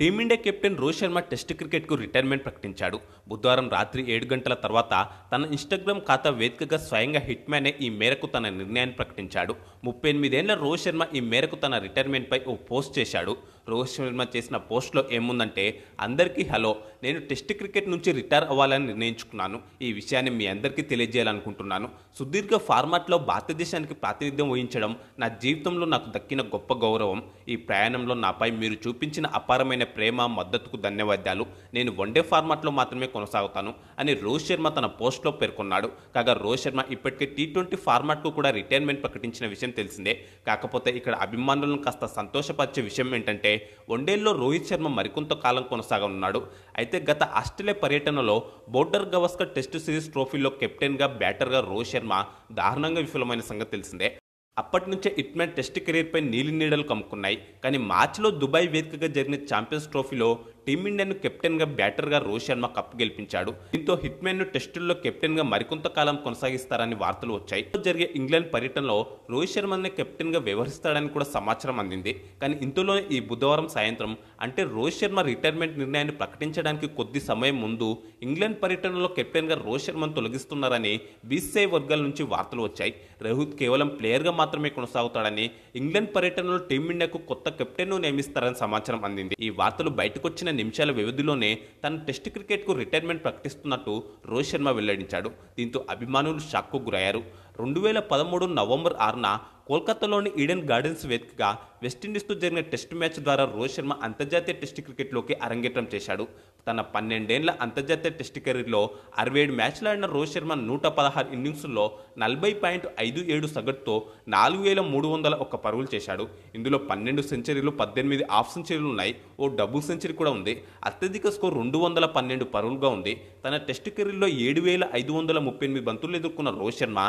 Team India captain Rohit Sharma test క్రికెట్కు retirement ప్రకటించాడు. బుధవారం రాత్రి ఏడు గంటల తర్వాత తన ఇన్స్టాగ్రామ్ ఖాతా వేదికగా స్వయంగా హిట్ మ్యానే ఈ మేరకు తన నిర్ణయాన్ని ప్రకటించాడు. ముప్పై ఎనిమిదేళ్ళ రోహిత్ శర్మ ఈ మేరకు తన రిటైర్మెంట్పై ఓ పోస్ట్ చేశాడు. రోహిత్ శర్మ చేసిన పోస్ట్లో ఏముందంటే అందరికీ హలో నేను టెస్ట్ క్రికెట్ నుంచి రిటైర్ అవ్వాలని నిర్ణయించుకున్నాను. ఈ విషయాన్ని మీ అందరికీ తెలియజేయాలనుకుంటున్నాను. సుదీర్ఘ ఫార్మాట్లో భారతదేశానికి ప్రాతినిధ్యం వహించడం నా జీవితంలో నాకు దక్కిన గొప్ప గౌరవం. ఈ ప్రయాణంలో నాపై మీరు చూపించిన అపారమైన ప్రేమ మద్దతుకు ధన్యవాదాలు. నేను వన్డే ఫార్మాట్లో మాత్రమే కొనసాగుతాను అని రోహిత్ శర్మ తన పోస్ట్లో పేర్కొన్నాడు. కాగా రోహిత్ శర్మ ఇప్పటికే టీ ట్వంటీ ఫార్మాట్కు కూడా రిటైర్మెంట్ ప్రకటించిన విషయం తెలిసిందే. కాకపోతే ఇక్కడ అభిమానులను కాస్త సంతోషపరిచే విషయం ఏంటంటే వన్డేల్లో రోహిత్ శర్మ మరికొంత కాలం కొనసాగనున్నాడు. అయితే గత ఆస్ట్రేలియా పర్యటనలో బోర్డర్ గవస్కర్ టెస్ట్ సిరీస్ ట్రోఫీలో కెప్టెన్గా బ్యాటర్గా రోహిత్ శర్మ దారుణంగా విఫలమైన సంగతి తెలిసిందే. అప్పటి నుంచే ఇట్మెన్ టెస్ట్ కెరీర్పై నీలి నీడలు కమ్ముకున్నాయి. కానీ మార్చిలో దుబాయ్ వేదికగా జరిగిన ఛాంపియన్స్ ట్రోఫీలో టీమిండియాను కెప్టెన్గా బ్యాటర్గా రోహిత్ శర్మ కప్ గెలిపించాడు. దీంతో హిట్మెన్ను టెస్టుల్లో కెప్టెన్గా మరికొంతకాలం కొనసాగిస్తారని వార్తలు వచ్చాయి. జరిగే ఇంగ్లాండ్ పర్యటనలో రోహిత్ శర్మని కెప్టెన్గా వ్యవహరిస్తాడని కూడా సమాచారం అందింది. కానీ ఇంతలోనే ఈ బుధవారం సాయంత్రం అంటే రోహిత్ శర్మ రిటైర్మెంట్ నిర్ణయాన్ని ప్రకటించడానికి కొద్ది సమయం ముందు ఇంగ్లాండ్ పర్యటనలో కెప్టెన్గా రోహిత్ శర్మను తొలగిస్తున్నారని బీసీఐ వర్గాల నుంచి వార్తలు వచ్చాయి. రోహిత్ కేవలం ప్లేయర్గా మాత్రమే కొనసాగుతాడని ఇంగ్లాండ్ పర్యటనలో టీమిండియాకు కొత్త కెప్టెన్ను నియమిస్తారని సమాచారం అందింది. ఈ వార్తలు బయటకొచ్చిన నిమిషాల వ్యవధిలోనే తన టెస్ట్ క్రికెట్కు రిటైర్మెంట్ ప్రకటిస్తున్నట్టు రోహిత్ శర్మ వెల్లడించాడు. దీంతో అభిమానులు షాక్కు గురయ్యారు. రెండు వేల పదమూడు నవంబర్ ఆరున కోల్కతాలోని ఈడెన్ గార్డెన్స్ వేదికగా వెస్టిండీస్తో జరిగిన టెస్ట్ మ్యాచ్ ద్వారా రోహిత్ శర్మ అంతర్జాతీయ టెస్ట్ క్రికెట్లోకి అరంగేట్రం చేశాడు. తన పన్నెండేళ్ళ అంతర్జాతీయ టెస్ట్ కెరీర్లో అరవై ఏడు మ్యాచ్లు ఆడిన రోహిత్ శర్మ నూట పదహారు ఇన్నింగ్స్లో నలభై పాయింట్ ఐదు ఏడు సగటుతో నాలుగు వేల మూడు వందల ఒక్క పరుగులు చేశాడు. ఇందులో పన్నెండు సెంచరీలు పద్దెనిమిది హాఫ్ సెంచరీలు ఉన్నాయి. ఓ డబుల్ సెంచరీ కూడా ఉంది. అత్యధిక స్కోర్ రెండు వందల పన్నెండు పరుగులుగా ఉంది. తన టెస్ట్ కెరీర్లో ఏడు వేల ఐదు వందల ముప్పై ఎనిమిది బంతులు ఎదుర్కొన్న రోహిత్ శర్మ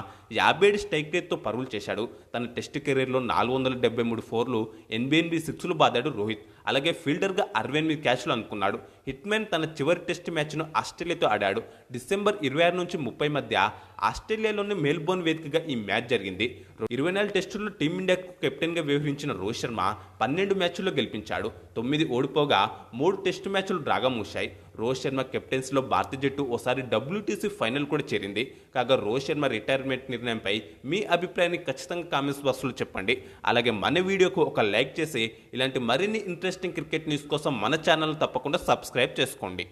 యాభై ఏడు స్ట్రైక్ రేట్తో పరుగులు చేశాడు. తన టెస్ట్ కెరీర్లో నాలుగు వందల డెబ్బై మూడు ఫోర్లు ఎనభై ఎనిమిది సిక్స్లు బాదాడు రోహిత్. అలాగే ఫీల్డర్గా అరవై ఎనిమిది క్యాచ్లు అనుకున్నాడు హిట్మెన్ తన చివరి టెస్ట్ మ్యాచ్ను ఆస్ట్రేలియాతో ఆడాడు. డిసెంబర్ ఇరవై ఆరు నుంచి ముప్పై మధ్య ఆస్ట్రేలియాలోని మెల్బోర్న్ వేదికగా ఈ మ్యాచ్ జరిగింది. ఇరవై నాలుగు టెస్టుల్లో టీమిండియాకు కెప్టెన్గా వ్యవహరించిన రోహిత్ శర్మ పన్నెండు మ్యాచ్ల్లో గెలిపించాడు. తొమ్మిది ఓడిపోగా మూడు టెస్టు మ్యాచ్లు డ్రాగా మూశాయి. రోహిత్ శర్మ కెప్టెన్సీలో భారత జట్టు ఓసారి డబ్ల్యూటీసీ ఫైనల్ కూడా చేరింది. కాగా రోహిత్ శర్మ రిటైర్మెంట్ నిర్ణయంపై మీ అభిప్రాయాన్ని ఖచ్చితంగా కామెంట్స్ బాక్స్లో చెప్పండి. అలాగే మన వీడియోకు ఒక లైక్ చేసి ఇలాంటి మరిన్ని ఇంట్రెస్టింగ్ క్రికెట్ న్యూస్ కోసం మన ఛానల్ తప్పకుండా సబ్స్క్రైబ్ చేసుకోండి.